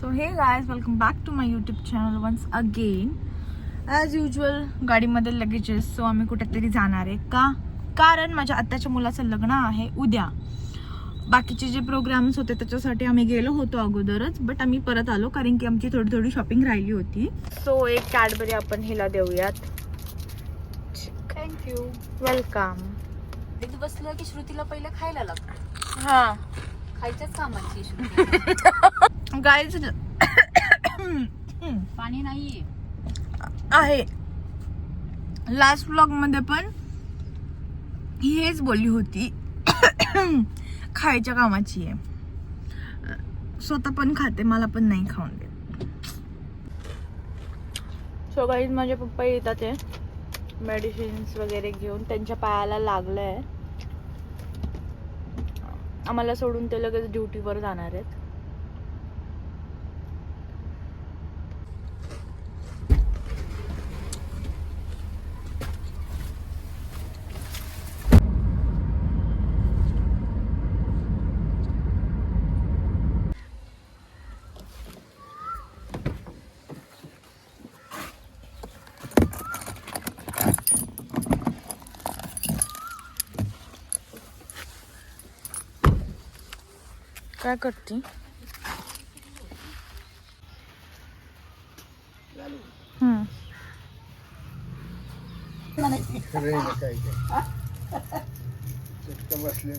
So hey guys welcome back to my YouTube channel once again as usual गाडीमध्ये लगेचेस so आम्ही कुठेतरी जाणार आहे. का? कारण माझ्या आत्याच्या मुलाचं लग्न आहे उद्या. बाकीचे जे प्रोग्राम्स होते त्याच्यासाठी आम्ही गेलो होतो अगोदरच बट आम्ही परत आलो कारण की आमची थोडी थोडी शॉपिंग राहिली होती. सो एक कॅडबरी आपण हिला देऊयात. थँक्यू वेलकम तिथे बसलं की श्रुतीला पहिलं खायला लागतं हां. खायच्याच कामाची श्रुती. गाईज पाणी नाहीये आहे. लास्ट ब्लॉगमध्ये पण हेच बोलली होती. खायच्या कामाची आहे. स्वतः पण खाते मला पण नाही खाऊन देत. सो गाईज माझे पप्पा येतात आहे मेडिसिन्स वगैरे घेऊन. त्यांच्या पायाला लागलंय. आम्हाला सोडून ते लगेच ड्युटीवर जाणार आहेत. काय करते? काय बसले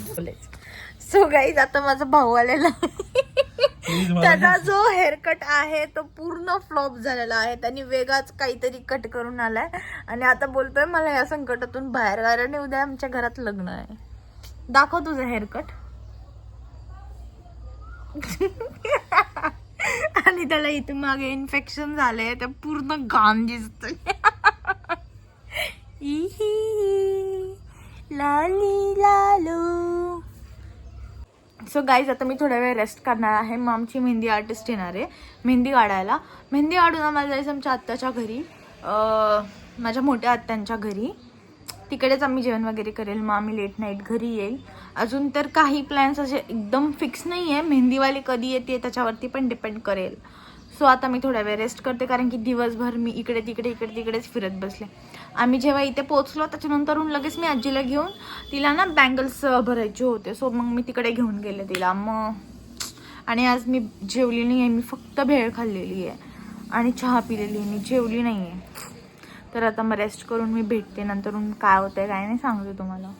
बसल्याशिवाय सो गाईज आता माझा भाऊ आलेला त्याचा जो हेअरकट आहे तो पूर्ण फ्लॉप झालेला आहे. त्यांनी वेगळाच काहीतरी कट करून आलाय. आणि आता बोलतोय मला या संकटातून बाहेर कारण उद्या आमच्या घरात लग्न आहे. दाखव तुझं हेअरकट आणि त्याला इथे मागे इन्फेक्शन झालंय ते पूर्ण घाम दिसतोय. लाली लालू. सो गाईज आता मी थोड्या वेळ रेस्ट करणार आहे. मग आमची मेहंदी आर्टिस्ट येणार आहे. मेहंदी काढायला मेहंदी काढून आम्हाला जायचं आमच्या आत्याच्या घरी. माझ्या मोठ्या आत्यांच्या घरी. तिकडेच आम्ही जेवण वगैरे करेल. मग आम्ही लेट नाईट घरी येईल. अजून तर काही प्लॅन्स असे एकदम फिक्स नाही आहे मेहंदीवाली कधी येते त्याच्यावरती पण डिपेंड करेल. सो आता मी थोड्या वेळ रेस्ट करते कारण की दिवसभर मी इकडे तिकडे इकडे तिकडेच फिरत बसले. आम्ही जेव्हा इथे पोहोचलो त्याच्यानंतरून लगेच मी आजीला घेऊन तिला ना बँगल्स भरायचे होते. सो मग मी तिकडे घेऊन गेले तिला. मग आणि आज मी जेवली नाही आहे मी फक्त भेळ खाल्लेली आहे. आणि चहा पिलेली आहे. मी जेवली नाही आहे तर आता मग रेस्ट करून मी भेटते. नंतरून काय होतंय काय नाही सांगते तुम्हाला.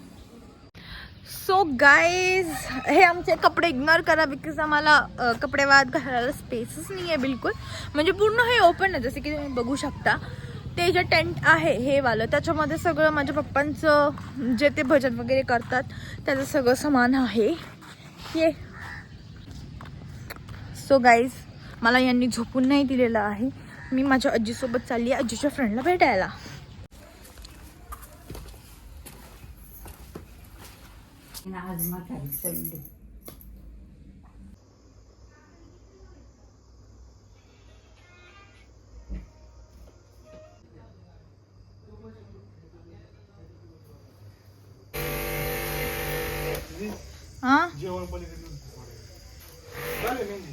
सो गाईज हे आमचे कपडे इग्नोर करा बिकॉज आम्हाला कपडे वाद घालायला स्पेसच नाही आहे बिलकुल. म्हणजे पूर्ण हे ओपन आहे जसे की तुम्ही बघू शकता. ते जे टेंट आहे हे वालं त्याच्यामध्ये सगळं माझ्या पप्पांचं जे ते भजन वगैरे करतात त्याचं सगळं सामान आहे. ये. सो गाईज मला यांनी झोपून नाही दिलेलं आहे. मी माझ्या आजीसोबत चालली आहे आजीच्या फ्रेंडला भेटायला. हां? जेवण पलीकडे झालं मेहंदी?